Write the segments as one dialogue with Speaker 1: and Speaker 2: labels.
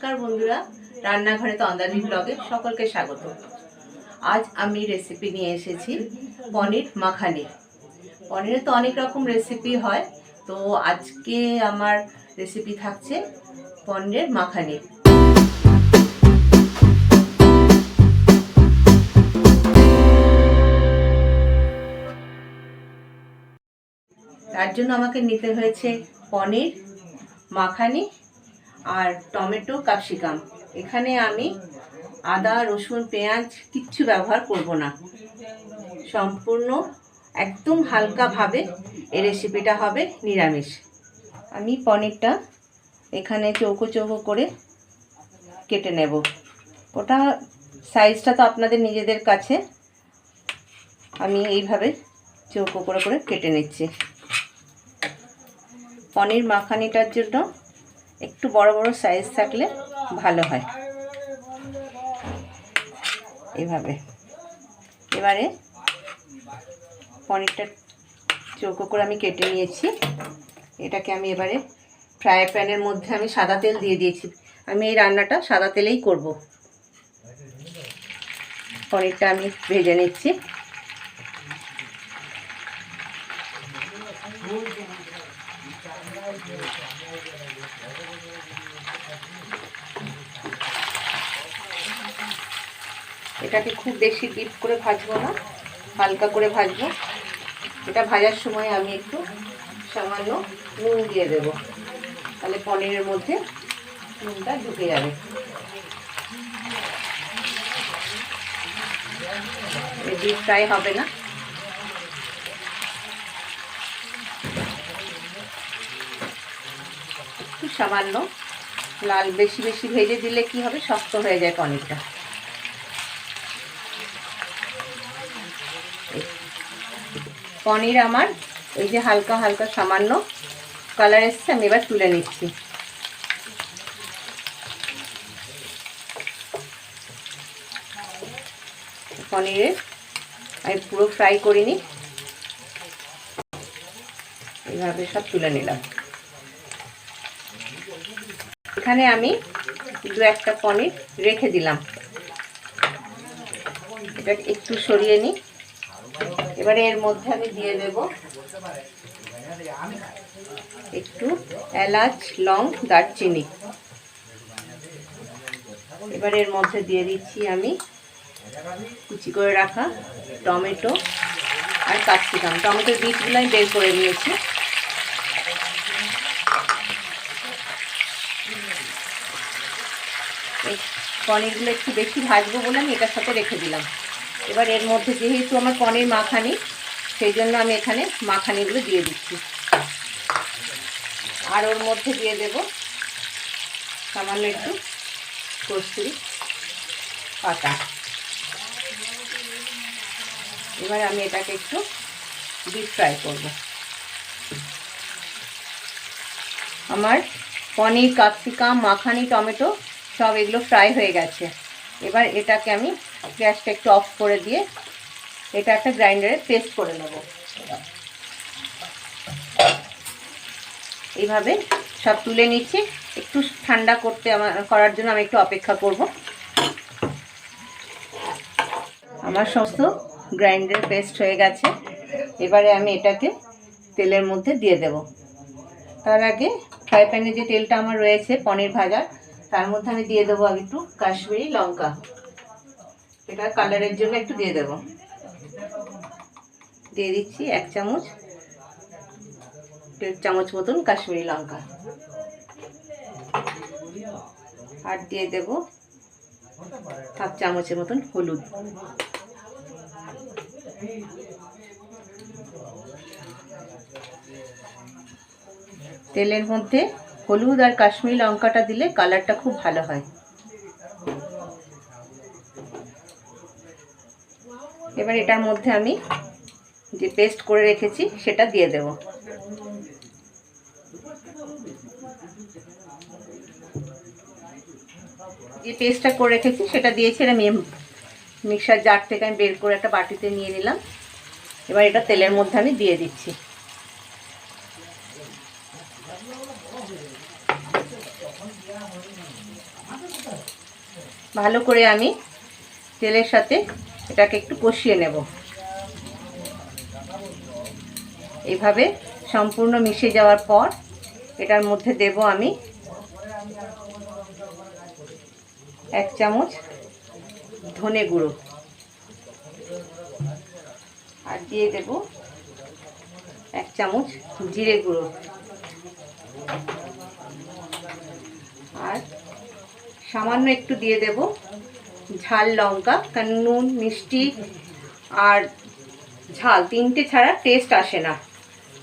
Speaker 1: নমস্কার বন্ধুরা, রান্নাঘরে তো অন্দাজি ব্লগে সকলকে স্বাগত। আজ আমি রেসিপি নিয়ে এসেছি পনির মাখানি পনিরের তো অনেক রকম রেসিপি হয়, তো আজকে আমার রেসিপি থাকছে পনিরের মাখানি। তার জন্য আমাকে নিতে হয়েছে পনির মাখানি আর টমেটো, ক্যাপসিকাম। এখানে আমি আদা, রসুন, পেঁয়াজ কিচ্ছু ব্যবহার করব না। সম্পূর্ণ একদম হালকাভাবে এই রেসিপিটা হবে নিরামিষ। আমি পনিরটা এখানে চৌকো চৌকো করে কেটে নেব। ওটা সাইজটা তো আপনাদের নিজেদের কাছে। আমি এইভাবে চৌকো করে করে কেটে নিচ্ছি। পনির মাখানিটার জন্য একটু বড় বড় সাইজ থাকলে ভালো হয়। এভাবে। এবারে পনিরটা চৌকো করে আমি কেটে নিয়েছি। এটাকে আমি এবারে ফ্রাই প্যানের মধ্যে আমি সাদা তেল দিয়ে দিয়েছি। আমি এই রান্নাটা সাদা তেলেই করব। পনিরটা আমি ভেজে নিচ্ছি। এটাকে খুব বেশি ডিপ করে ভাজবো না, হালকা করে ভাজবো। এটা ভাজার সময় আমি একটু সামান্য নুন দিয়ে দেব। তাহলে পনিরের মধ্যে নুনটা ঢুকে যাবে। ডিপ ফ্রাই হবে না। সামান্য, লাল বেশি বেশি ভেজে দিলে কি হবে? শক্ত হয়ে যায় পনিরটা। পনির আমার, এই যে হালকা হালকা সামান্য কালার এসছে, আমি এবার তুলে নিচ্ছি। পনিরের আমি পুরো ফ্রাই করিনি। এইভাবে সব তুলে নিলাম। এখানে আমি দু একটা পনির রেখে দিলাম। এটা একটু সরিয়ে নিই। এবারে এর মধ্যে আমি দিয়ে দেব একটু এলাচ, লং, দারচিনি। এবার এর মধ্যে দিয়ে দিচ্ছি আমি কুচি করে রাখা টমেটো আর ক্যাপসিকাম। টমেটোর বীজগুলো আমি বের করে নিয়েছি। পনিরগুলো একটু বেশি ভাজবো বলে আমি এটার সাথে রেখে দিলাম। এবার এর মধ্যে যেহেতু আমার পনির মাখানি, সেই জন্য আমি এখানে মাখানিগুলো দিয়ে দিচ্ছি। আর ওর মধ্যে দিয়ে দেব সামান্য একটু কস্তুরি পাতা। এবার আমি এটাকে একটু ডিপ ফ্রাই করব। আমার পনির, ক্যাপসিকাম, মাখানি, টমেটো সব এগুলো ফ্রাই হয়ে গেছে। এবার এটাকে আমি গ্যাসটা একটু অফ করে দিয়ে এটা একটা গ্রাইন্ডারে পেস্ট করে নেব। এইভাবে সব তুলে নিচ্ছি। একটু ঠান্ডা করতে আমার, করার জন্য আমি একটু অপেক্ষা করব। আমার সমস্ত গ্রাইন্ডার পেস্ট হয়ে গেছে। এবারে আমি এটাকে তেলের মধ্যে দিয়ে দেব। তার আগে ফ্রাই প্যানে যে তেলটা আমার রয়েছে, পনির ভাজার তার মধ্যে আমি দিয়ে দেবো আগে একটু কাশ্মীরি লঙ্কা। এটা কালারের জন্য একটু দিয়ে দেব। দিয়ে দিচ্ছি এক চামচ, দেড় চামচ মতন কাশ্মীরি লঙ্কা। আর দিয়ে দেব হাফ চামচের মতন হলুদ। তেলের মধ্যে হলুদ আর কাশ্মীরি লঙ্কাটা দিলে কালারটা খুব ভালো হয়। এবার এটার মধ্যে আমি যে পেস্ট করে রেখেছি, সেটা দিয়ে দেব। যে পেস্টটা করে রেখেছি, সেটা দিয়েছি আমি মিক্সার জার থেকে আমি বের করে একটা বাটিতে নিয়ে নিলাম। এবার এটা তেলের মধ্যে আমি দিয়ে দিচ্ছি। ভালো করে আমি তেলের সাথে এটাকে একটু কষিয়ে নেব। এইভাবে সম্পূর্ণ মিশে যাওয়ার পর এটার মধ্যে দেব আমি এক চামচ ধনে গুঁড়ো। আর দিয়ে দেব এক চামচ জিরে গুঁড়ো। আর সামান্য একটু দিয়ে দেব ঝাল লঙ্কা, কারণ নুন, মিষ্টি আর ঝাল তিনটে ছাড়া টেস্ট আসে না।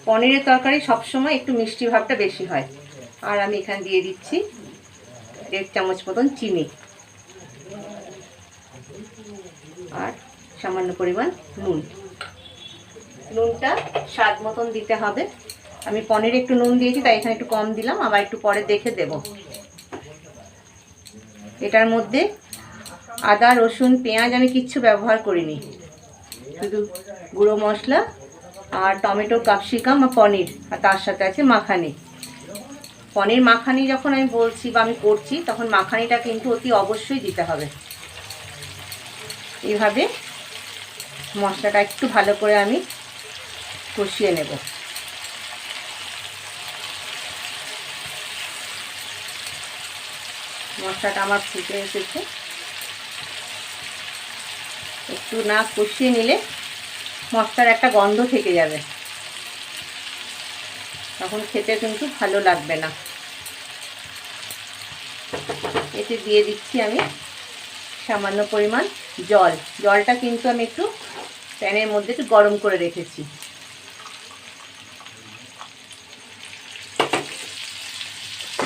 Speaker 1: পনিরের তরকারি সবসময় একটু মিষ্টি ভাবটা বেশি হয়। আর আমি এখানে দিয়ে দিচ্ছি দেড় চামচ মতন চিনি। আর সামান্য পরিমাণ নুন। নুনটা স্বাদ মতন দিতে হবে। আমি পনিরে একটু নুন দিয়েছি, তাই এখানে একটু কম দিলাম, আবার একটু পরে দেখে দেব। এটার মধ্যে আদা, রসুন, পেঁয়াজ আমি কিচ্ছু ব্যবহার করিনি। শুধু গুঁড়ো মশলা আর টমেটো, ক্যাপসিকাম আর পনির আর তার সাথে আছে মাখানি। পনির মাখানি যখন আমি বলছি বা আমি করছি, তখন মাখানিটা কিন্তু অতি অবশ্যই দিতে হবে। এইভাবে মশলাটা একটু ভালো করে আমি কষিয়ে নেব। মশলাটা আমার ফুটে এসেছে। একটু না কষিয়ে নিলে মশলার একটা গন্ধ থেকে যাবে। তখন খেতে কিন্তু ভালো লাগবে না। এতে দিয়ে দিচ্ছি আমি সামান্য পরিমাণ জল। জলটা কিন্তু আমি একটু প্যানের মধ্যে একটু গরম করে রেখেছি।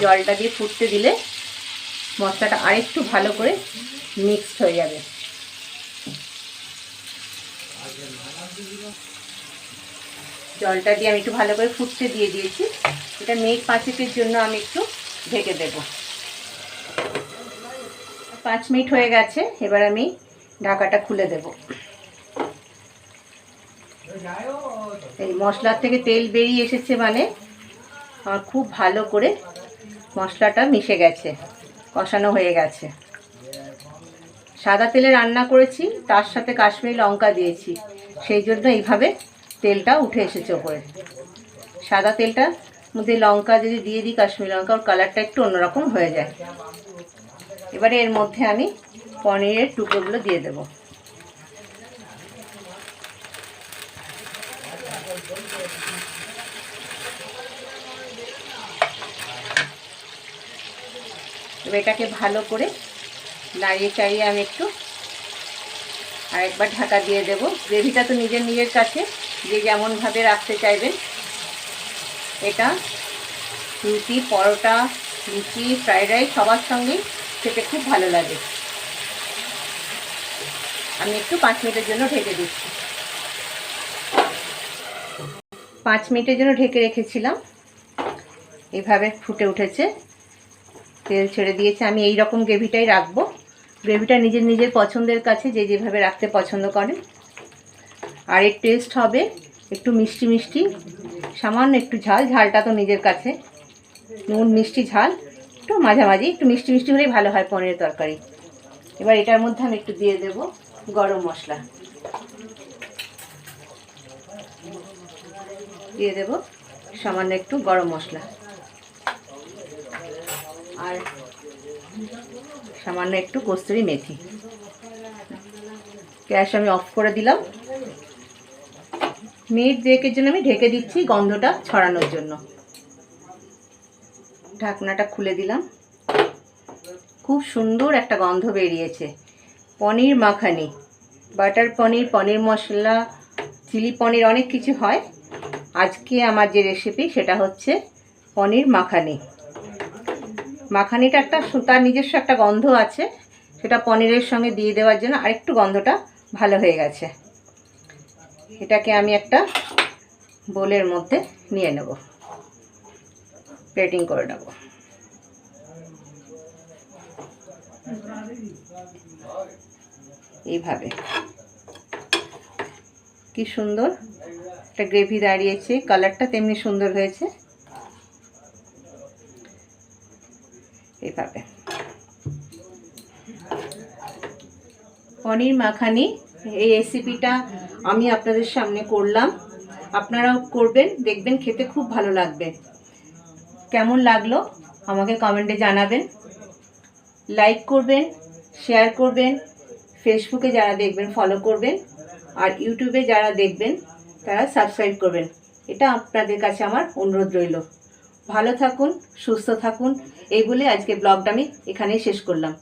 Speaker 1: জলটা দিয়ে ফুটতে দিলে মশলাটা আরেকটু ভালো করে মিক্সড হয়ে যাবে। জলটা দিয়ে আমি একটু ভালো করে ফুটতে দিয়ে দিয়েছি। এটা মিনিট পাঁচেকের জন্য আমি একটু ঢেকে দেব। পাঁচ মিনিট হয়ে গেছে, এবার আমি ঢাকাটা খুলে দেব। এই মশলার থেকে তেল বেরিয়ে এসেছে মানে আমার খুব ভালো করে মশলাটা মিশে গেছে, কষানো হয়ে গেছে। সাদা তেলে রান্না করেছি, তার সাথে কাশ্মীরি লঙ্কা দিয়েছি। সেই জন্য এইভাবে তেলটা উঠে এসেছে ওপরে। সাদা তেলটা মধ্যে লঙ্কা যদি দিয়ে দিই, কাশ্মীর লঙ্কা, ওর কালারটা একটু অন্যরকম হয়ে যায়। এবারে এর মধ্যে আমি পনিরের টুকরোগুলো দিয়ে দেব। এটাকে ভালো করে নাড়িয়ে চাড়িয়ে আমি একটু আর একবার ঢাকা দিয়ে দেব। গ্রেভিটা তো নিজের নিজের কাছে, যে যেমনভাবে রাখতে চাইবেন। এটা রুটি, পরোটা, লুচি, ফ্রাইড রাইস সবার সঙ্গেই খেতে খুব ভালো লাগে। আমি একটু পাঁচ মিনিটের জন্য ঢেকে দিচ্ছি। পাঁচ মিনিটের জন্য ঢেকে রেখেছিলাম। এভাবে ফুটে উঠেছে। তেল ছেড়ে দিয়েছে। আমি এই রকম গ্রেভিটাই রাখব। গ্রেভিটা নিজের নিজের পছন্দের কাছে যে যেভাবে রাখতে পছন্দ করেন। আর এর টেস্ট হবে একটু মিষ্টি মিষ্টি, সামান্য একটু ঝাল, ঝালটা তো নিজের কাছে। নুন, মিষ্টি, ঝাল, একটু মাঝামাঝি, একটু মিষ্টি মিষ্টি হলেই ভালো হয় পনিরের তরকারি। এবার এটার মধ্যে আমি একটু দিয়ে দেব গরম মশলা। দিয়ে দেব সামান্য একটু গরম মশলা। আর সামান্য একটু কস্তুরি মেথি। গ্যাস আমি অফ করে দিলাম। মিনিট দুয়েকের জন্য আমি ঢেকে দিচ্ছি গন্ধটা ছড়ানোর জন্য। ঢাকনাটা খুলে দিলাম। খুব সুন্দর একটা গন্ধ বেরিয়েছে। পনির মাখানি। বাটার পনির পনির মশলা, চিলি পনির অনেক কিছু হয়। আজকে আমার যে রেসিপি সেটা হচ্ছে পনির মাখানি। মাখানিটা একটা তার নিজস্ব একটা গন্ধ আছে, সেটা পনিরের সঙ্গে দিয়ে দেওয়ার জন্য আরেকটু গন্ধটা ভালো হয়ে গেছে। এটাকে আমি একটা বোলের মধ্যে নিয়ে নেব। প্লেটিং করে নেব। এইভাবে। কি সুন্দর একটা গ্রেভি দাঁড়িয়েছে কালারটা তেমনি সুন্দর হয়েছে। এইভাবে পনির মাখানি, এই রেসিপিটা আমি আপনাদের সামনে করলাম। আপনারাও করবেন, দেখবেন খেতে খুব ভালো লাগবে। কেমন লাগল আমাকে কমেন্টে জানাবেন। লাইক করবেন শেয়ার করবেন ফেসবুকে যারা দেখবেন ফলো করবেন, আর ইউটিউবে যারা দেখবেন, তারা সাবস্ক্রাইব করবেন। এটা আপনাদের কাছে আমার অনুরোধ রইল। ভালো থাকুন সুস্থ থাকুন। এই বলে আজকে ব্লগটা আমি এখানেই শেষ করলাম।